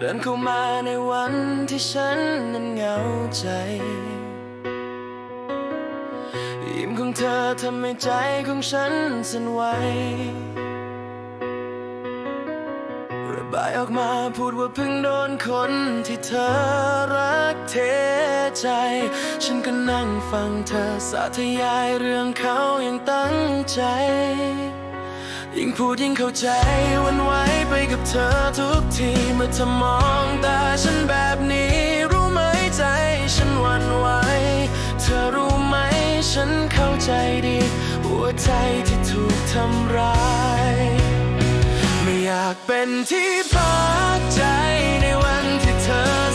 เดินเข้ามาในวันที่ฉันนั้นเหงาใจ ยิ้มของเธอทำให้ใจของฉันสั่นไหวระบายออกมาพูดว่าเพิ่งโดนคนที่เธอรักเทใจ ฉันก็นั่งฟังเธอสาธยายเรื่องเขาอย่างตั้งใจ ยิ่งพูดยิ่งเข้าใจวันไหว กับเธอทุกทีเมื่อเธอมองตาฉันแบบนี้ รู้ไหมใจฉันหวั่นไหวเธอรู้ไหมฉันเข้าใจดี หัวใจที่ถูกทำร้าย ไม่อยากเป็นที่พักใจในวันที่เธอ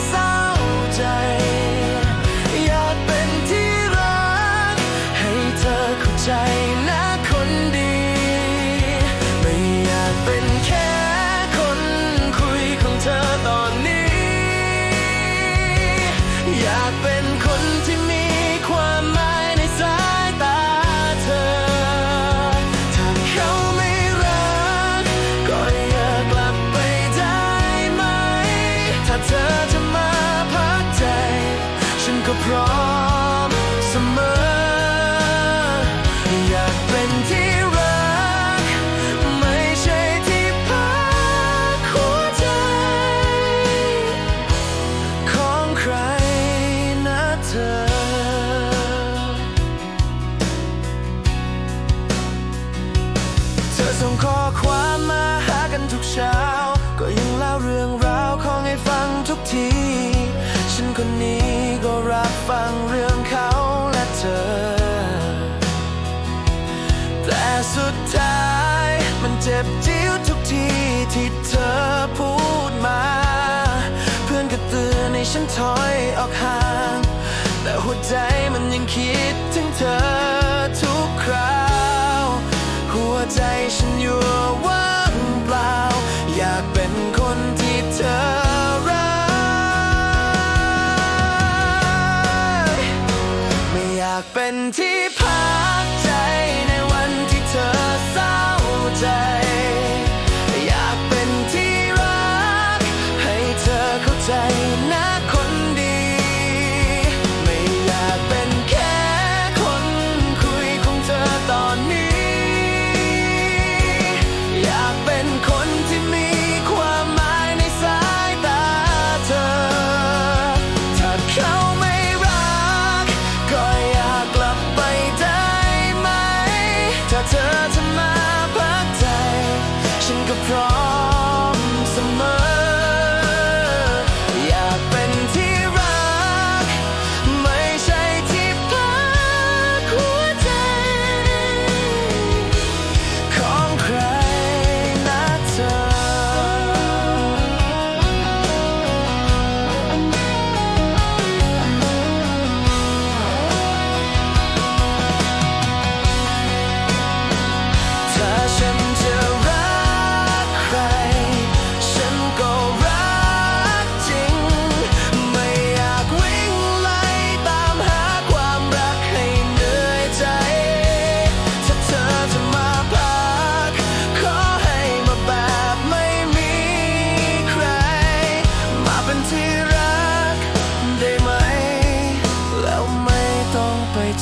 ากเป็นคนที่มี ความมาหากันทุกเช้า ก็ยังเล่าเรื่องราวของให้ฟังทุกที ฉันคนนี้ก็รับฟังเรื่องเขาและเธอ แต่สุดท้ายมันเจ็บจี๊วทุกทีที่เธอพูดมา เพื่อนก็เตือนให้ฉันถอยออกห่าง แต่หัวใจมันยังคิดถึงเธอทุกคราวหัว ใจฉันอยู่ว่า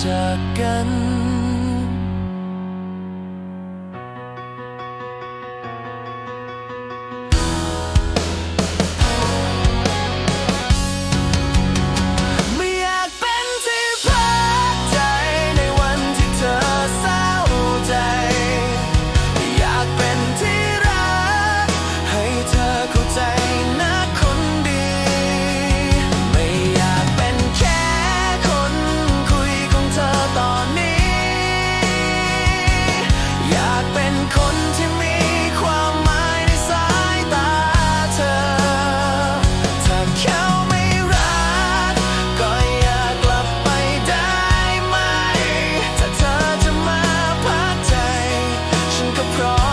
จากกัน cross